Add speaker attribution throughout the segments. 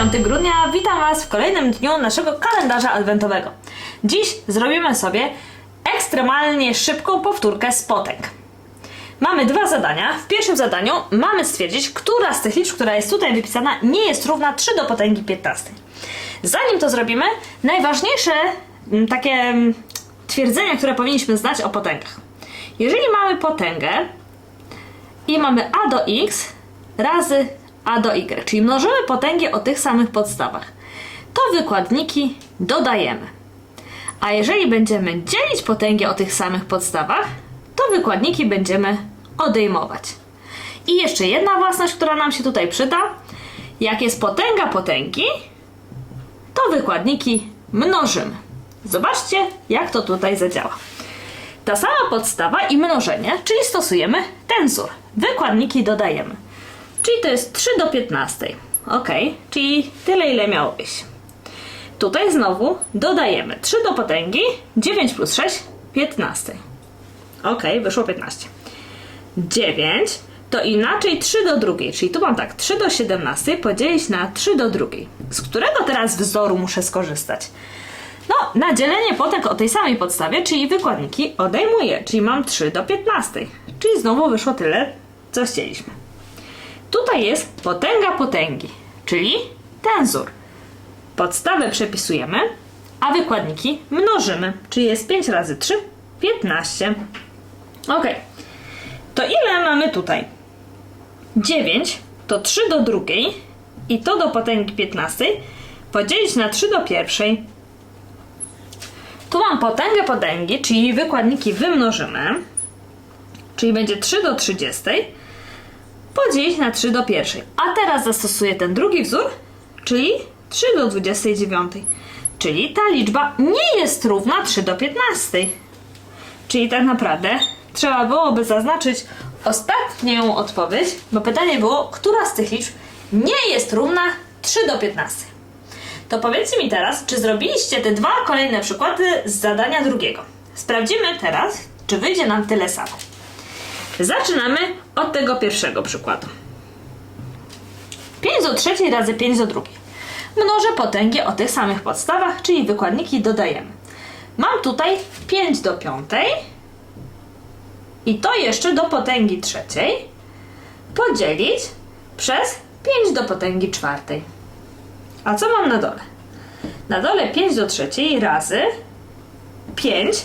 Speaker 1: 5 grudnia, witam Was w kolejnym dniu naszego kalendarza adwentowego. Dziś zrobimy sobie ekstremalnie szybką powtórkę z potęg. Mamy dwa zadania. W pierwszym zadaniu mamy stwierdzić, która z tych liczb, która jest tutaj wypisana, nie jest równa 3 do potęgi 15. Zanim to zrobimy, najważniejsze mm, takie mm, twierdzenia, które powinniśmy znać o potęgach. Jeżeli mamy potęgę, i mamy a do x razy a do y, czyli mnożymy potęgi o tych samych podstawach. To wykładniki dodajemy. A jeżeli będziemy dzielić potęgi o tych samych podstawach, to wykładniki będziemy odejmować. I jeszcze jedna własność, która nam się tutaj przyda. Jak jest potęga potęgi, to wykładniki mnożymy. Zobaczcie, jak to tutaj zadziała. Ta sama podstawa i mnożenie, czyli stosujemy tensor. Wykładniki dodajemy. Czyli to jest 3 do 15. Ok, czyli tyle, ile miało być. Tutaj znowu dodajemy 3 do potęgi, 9 plus 6, 15. Ok, wyszło 15. 9 to inaczej 3 do drugiej, czyli tu mam tak 3 do 17 podzielić na 3 do drugiej. Z którego teraz wzoru muszę skorzystać? No, na dzielenie potęg o tej samej podstawie, czyli wykładniki odejmuję, czyli mam 3 do 15. Czyli znowu wyszło tyle, co chcieliśmy. Tutaj jest potęga potęgi, czyli tensor. Podstawę przepisujemy, a wykładniki mnożymy, czyli jest 5 razy 3, 15. Ok. To ile mamy tutaj? 9 to 3 do drugiej i to do potęgi 15 podzielić na 3 do pierwszej. Tu mam potęgę potęgi, czyli wykładniki wymnożymy, czyli będzie 3 do 30 podzielić na 3 do pierwszej. A teraz zastosuję ten drugi wzór, czyli 3 do 29. Czyli ta liczba nie jest równa 3 do 15. Czyli tak naprawdę trzeba byłoby zaznaczyć ostatnią odpowiedź, bo pytanie było, która z tych liczb nie jest równa 3 do 15. To powiedzcie mi teraz, czy zrobiliście te dwa kolejne przykłady z zadania drugiego. Sprawdzimy teraz, czy wyjdzie nam tyle samo. Zaczynamy od tego pierwszego przykładu. 5 do trzeciej razy 5 do drugiej. Mnożę potęgi o tych samych podstawach, czyli wykładniki dodajemy. Mam tutaj 5 do piątej i to jeszcze do potęgi trzeciej podzielić przez 5 do potęgi czwartej. A co mam na dole? Na dole 5 do trzeciej razy 5.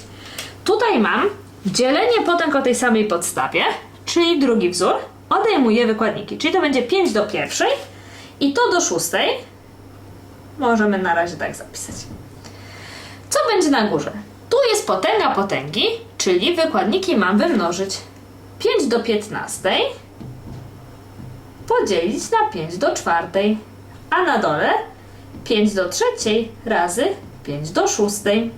Speaker 1: Tutaj mam dzielenie potęg o tej samej podstawie, czyli drugi wzór, odejmuję wykładniki. Czyli to będzie 5 do pierwszej i to do szóstej. Możemy na razie tak zapisać. Co będzie na górze? Tu jest potęga potęgi, czyli wykładniki mam wymnożyć. 5 do 15 podzielić na 5 do czwartej, a na dole 5 do trzeciej razy 5 do szóstej.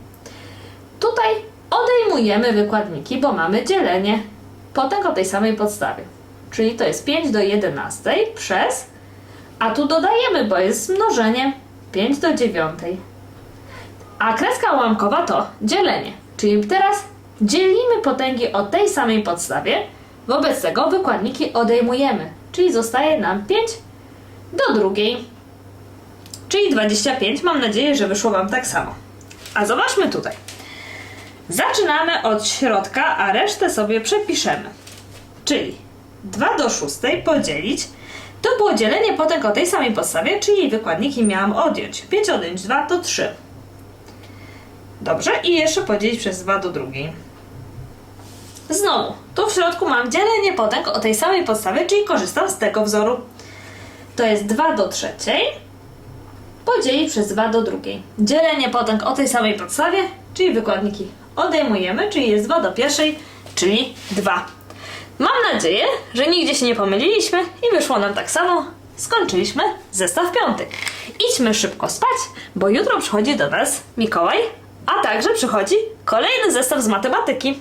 Speaker 1: Tutaj odejmujemy wykładniki, bo mamy dzielenie potęg o tej samej podstawie. Czyli to jest 5 do 11 przez, a tu dodajemy, bo jest mnożenie 5 do 9. A kreska ułamkowa to dzielenie. Czyli teraz dzielimy potęgi o tej samej podstawie, wobec tego wykładniki odejmujemy. Czyli zostaje nam 5 do drugiej. Czyli 25. Mam nadzieję, że wyszło Wam tak samo. A zobaczmy tutaj. Zaczynamy od środka, a resztę sobie przepiszemy. Czyli 2 do 6 podzielić. To było dzielenie potęg o tej samej podstawie, czyli wykładniki miałam odjąć. 5 odjąć 2 to 3. Dobrze, i jeszcze podzielić przez 2 do drugiej. Znowu, tu w środku mam dzielenie potęg o tej samej podstawie, czyli korzystam z tego wzoru. To jest 2 do trzeciej podzielić przez 2 do drugiej. Dzielenie potęg o tej samej podstawie, czyli wykładniki odejmujemy, czyli jest 2 do pierwszej, czyli 2. Mam nadzieję, że nigdzie się nie pomyliliśmy i wyszło nam tak samo. Skończyliśmy zestaw piąty. Idźmy szybko spać, bo jutro przychodzi do nas Mikołaj, a także przychodzi kolejny zestaw z matematyki.